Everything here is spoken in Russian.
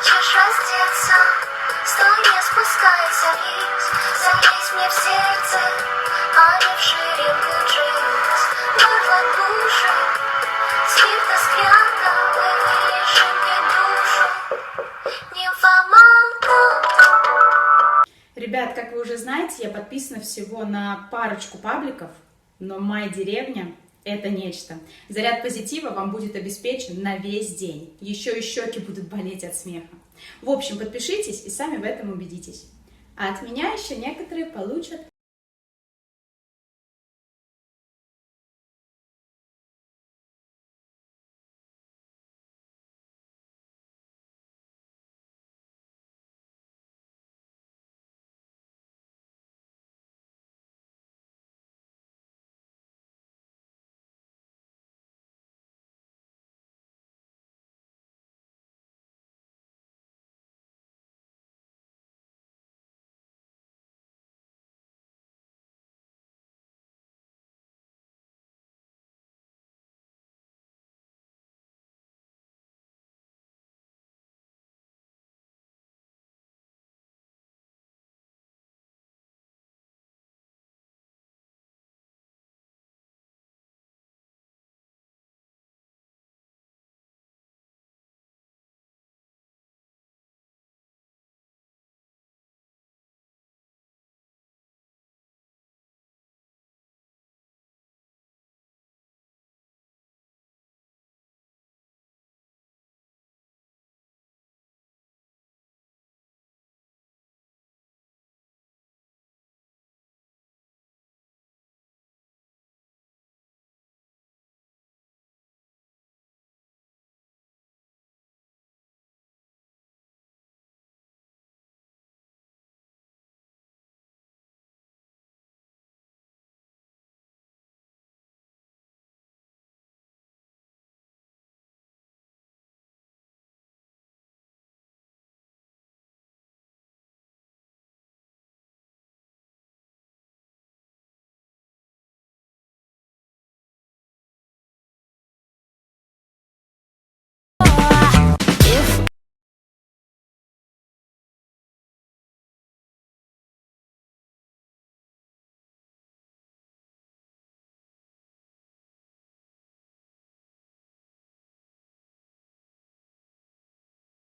Хочешь раздеться? Стой, не спускайся вниз. Залезь мне в сердце, а не в ширинку джинс. Горло души, спирта склянка Мы вылежим мне душу. Нимфоманка. Ребят, как вы уже знаете, я подписана всего на парочку пабликов, но моя деревня – это нечто. Заряд позитива вам будет обеспечен на весь день. Еще и щеки будут болеть от смеха. В общем, подпишитесь и сами в этом убедитесь. А от меня еще некоторые получат